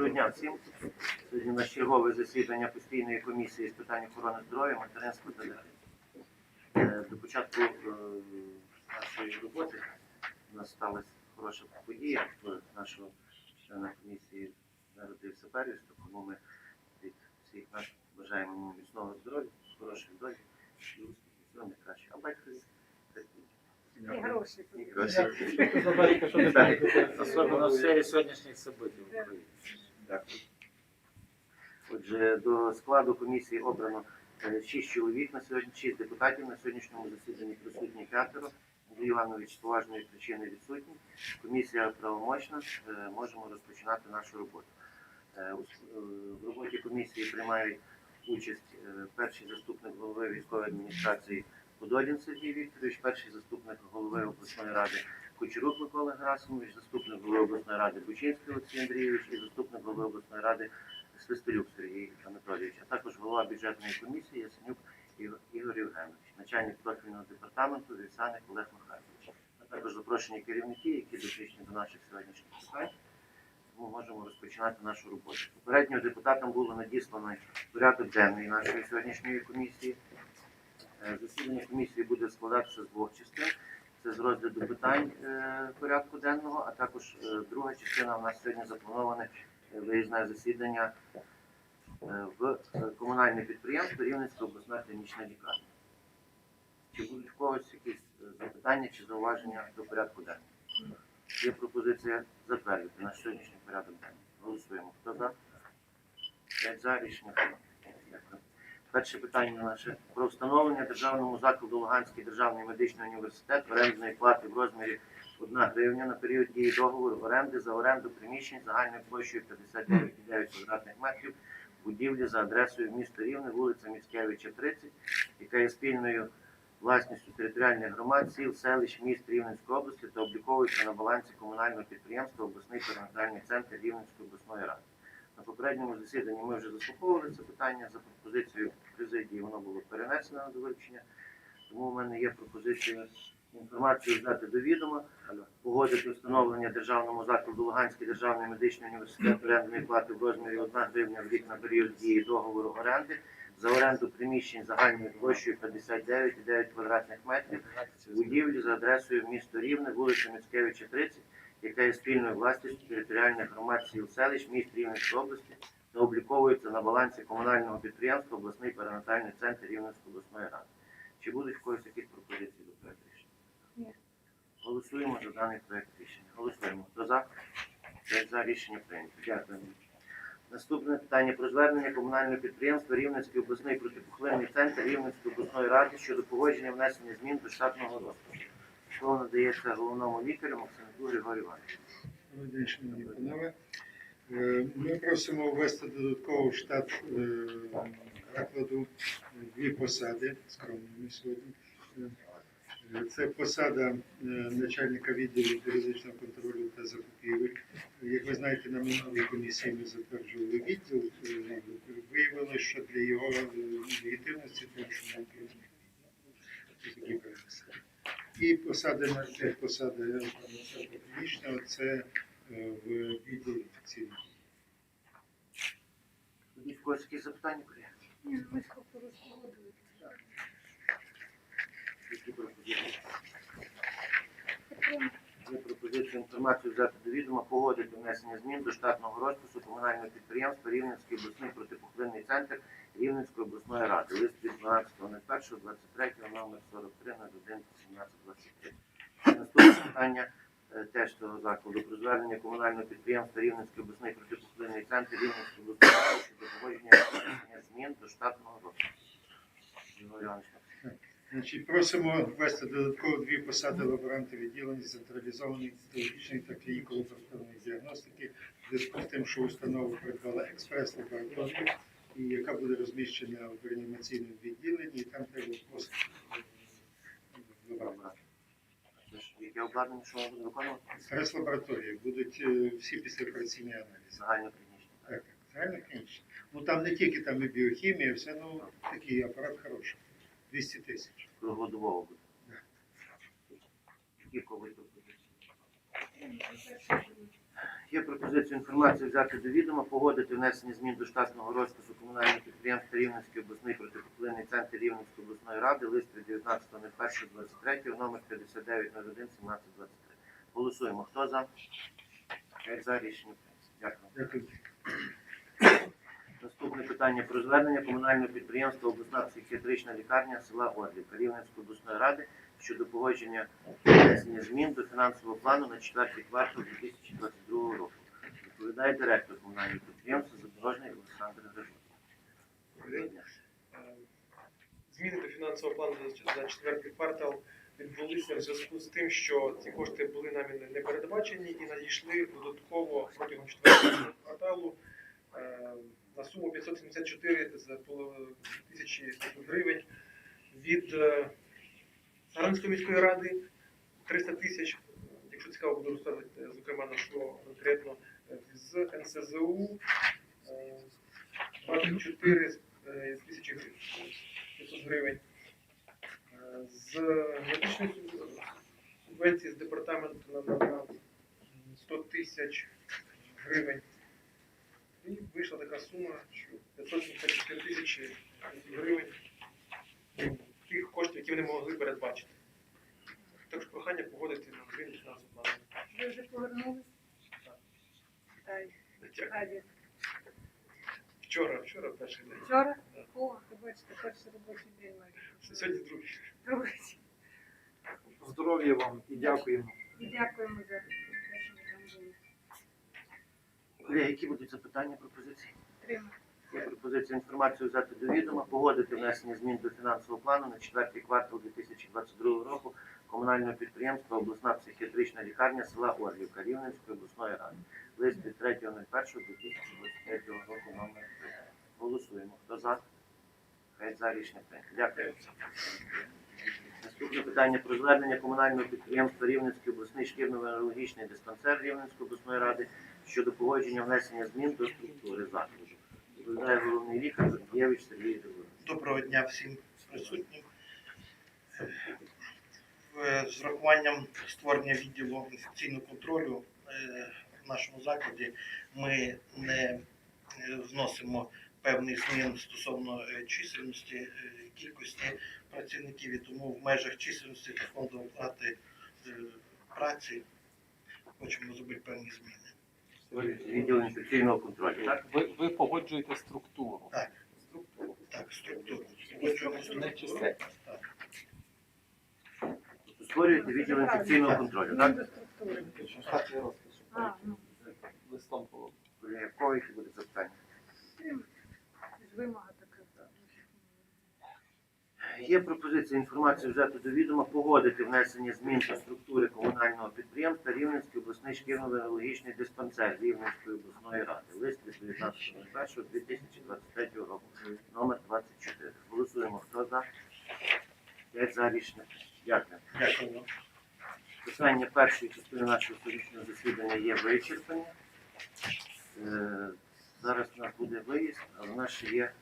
Доброго дня всім. Сьогодні на чергове засідання постійної комісії з питань охорони здоров'я материнського та. Е, До початку е, нашої роботи у нас сталася хороша подія. В нашого члена комісії народився первісток, тому ми від всіх нас бажаємо йому міцного здоров'я, хорошої долі всього найкращого. А батько І гроші. Особливо в сфері сьогоднішніх событий в Україні. Дякую. Отже, до складу комісії обрано е, шість чоловік на сьогодні, шість депутатів на сьогоднішньому засіданні присутні п'ятеро. Андрій Іванович з поважної причини відсутній. Комісія правомочна. Е, Можемо розпочинати нашу роботу. Е, е, В роботі комісії приймають участь е, перший заступник голови військової адміністрації Подолін Сергій Вікторович, перший заступник голови обласної ради Кучерук Микола Герасимович, заступник голови обласної ради Бучинський Олексій Андрійович і заступник голови обласної ради Свистолюк Сергій Анатолійович, а також голова бюджетної комісії Ясенюк Ігор Євгенович, начальник профільного департаменту Вівсяник Олег Михайлович. А також запрошені керівники, які дотичні до наших сьогоднішніх питань. Тому можемо розпочинати нашу роботу. Попередньо депутатам було надіслано порядок денний нашої сьогоднішньої комісії. Е, Засідання комісії буде складатися з двох частин. Це з розгляду питань е, порядку денного, а також е, друга частина у нас сьогодні заплановане е, виїзне засідання в комунальне підприємство Рівненська обласна клінічна лікарня. Чи будуть в когось якісь запитання чи зауваження до порядку денного? Є пропозиція затвердити наш сьогоднішній порядок денний. Голосуємо. Хто за? П'ять за рішення. Дякую. Перше питання наше про встановлення державному закладу Луганський державний медичний університет орендної плати в розмірі 1 гривня на період дії договору оренди за оренду приміщень загальною площею 59,9 квадратних метрів будівлі за адресою місто Рівне, вулиця Міцкевича, 30, яка є спільною власністю територіальних громад, сіл, селищ, міст Рівненської області та обліковується на балансі комунального підприємства обласний перинатальний центр Рівненської обласної ради. На попередньому засіданні ми вже заслуховували це питання за пропозицією президії, воно було перенесено на довивчення. Тому в мене є пропозиція інформацію здати до відома, погодити встановлення державному закладу Луганський державний медичний університет орендної плати в розмірі 1 гривня в рік на період дії договору оренди за оренду приміщень загальною площею 59,9 квадратних метрів будівлі за адресою місто Рівне, вулиця Міцкевича, 30, яка є спільною власністю територіальних громад сіл селищ міст Рівненської області та обліковується на балансі комунального підприємства обласний перинатальний центр Рівненської обласної ради. Чи будуть в когось якісь пропозиції до проекту рішення? Ні. Голосуємо за даний проект рішення. Голосуємо. Хто за? За рішення прийнято. Дякую. Наступне питання про звернення комунального підприємства Рівненський обласний протипухлинний центр Рівненської обласної ради щодо погодження внесення змін до штатного розпису. Слово надається головному лікарю Максиму Григорію Івановичу. Добрий день, шановні панове. Е, Ми просимо ввести додатково в штат е, закладу дві посади скромними сьогодні. Е, Це посада е, начальника відділу юридичного контролю та закупівель. Як ви знаєте, на минулій комісії ми затверджували відділ. Е, Виявилося, що для його е, легітимності бути такі перенесені. І посади на посади публічного це е, в відділі інфекційного. Тоді в когось якісь запитання колеги? Ні, ми скільки розпогодили. Які пропозиції? Є інформацію взяти до відома, погодити внесення змін до штатного розпису комунального підприємства Рівненський обласний протипухлинний центр Рівненської обласної ради. Лист від 12.01.23 номер 43 на 1 1723. Наступне питання е, теж того закладу про звернення комунального підприємства Рівненський обласний протипухлинний центр Рівненської обласної ради щодо погодження змін до штатного розпису. Значить, просимо ввести додатково дві посади лаборанта відділення централізованої стратегічної та клініко-лабораторної діагностики в зв'язку з тим, що установа придбала експрес-лабораторію, і яка буде розміщена в реанімаційному відділенні, і там треба. Це ж Яке обладнання, що ми будемо виконувати? експрес-лабораторії будуть всі післяопераційні аналізи. Загально клінічне. Так, так, загально клінічно. Ну там не тільки там і біохімія, все ну такий апарат хороший. 200 тисяч. Круглодобово буде. Які в є пропозиція інформацію взяти до відома, погодити внесення змін до штатного розпису комунальних підприємств Рівненської обласної протипоклинний центр Рівненської обласної ради, лист від 19.01.23, номер 5901 Голосуємо. Хто за? П'ять за рішення. Дякую. Дякую. Наступне питання про звернення комунального підприємства обласна психіатрична лікарня села Орлівка Рівненської обласної ради щодо погодження внесення змін до фінансового плану на четвертий квартал 2022 року. Відповідає директор комунального підприємства Задорожний Олександр Грижов. Зміни до фінансового плану за- четвертий квартал відбулися в зв'язку з тим, що ці кошти були нами не- передбачені і надійшли додатково протягом четвертого кварталу е, суму 574 з половиною тисячі гривень від е, Саранської міської ради 300 тисяч. Якщо цікаво, буду розказувати, е, зокрема, на що конкретно е, з НСЗУ е, 24 е, тисячі гривень. 500 гривень. Е, З медичної суб- субвенції з департаменту на 100 тисяч гривень. Сума, що 574 тисячі гривень тих коштів, які вони могли передбачити. Також прохання погодити на зміни фінансового плану. Ви вже повернулись? Так. Дякую. Вчора, вчора перший день. Вчора? О, ви бачите, перший робочий день має. Сьогодні другий. Другий. Здоров'я вам і дякуємо. І дякуємо за те, що ви там були. Колеги, які будуть запитання, пропозиції? Пропозиція інформацію взяти до відома, погодити внесення змін до фінансового плану на четвертий квартал 2022 року комунального підприємства обласна психіатрична лікарня села Орлівка Рівненської обласної ради. Лист від 3.01.2023 року номер 3. Голосуємо. Хто за? П'ять за рішення прийнято. Дякую. Наступне питання про звернення комунального підприємства Рівненський обласний шкірно-венерологічний диспансер Рівненської обласної ради щодо погодження внесення змін до структури закладу. Відповідає головний лікар Зуб'євич Сергій Григорович. Доброго дня всім присутнім. Е, З врахуванням створення відділу інфекційного контролю е, в нашому закладі ми не е, вносимо певних змін стосовно е, чисельності, е, кількості працівників, і тому в межах чисельності та фонду оплати е, праці хочемо зробити певні зміни. Відділ інфекційного контролю. Так? Ви, ви погоджуєте структуру. Так. Структуру. Так, структуру. Погоджуємо структуру. Так. Тобто Створюєте відділ інфекційного контролю. Так? Змін до структури. Штатний розпис. щоб А, ну, Листом було. Колеги, в кого які будуть запитання? тримати. Це ж вимога така. так. Є пропозиція інформацію взяти до відома, погодити внесення змін до структури комунального підприємства Рівненський обласний шкірно-венерологічний диспансер Рівненської обласної ради. Лист від 19.01.2023 року. Номер 24. Голосуємо. Хто за? П'ять за рішення. Дякую. Дякую. Питання першої частини нашого сьогоднішнього засідання є вичерпані. Е, Зараз у нас буде виїзд, але у нас ще є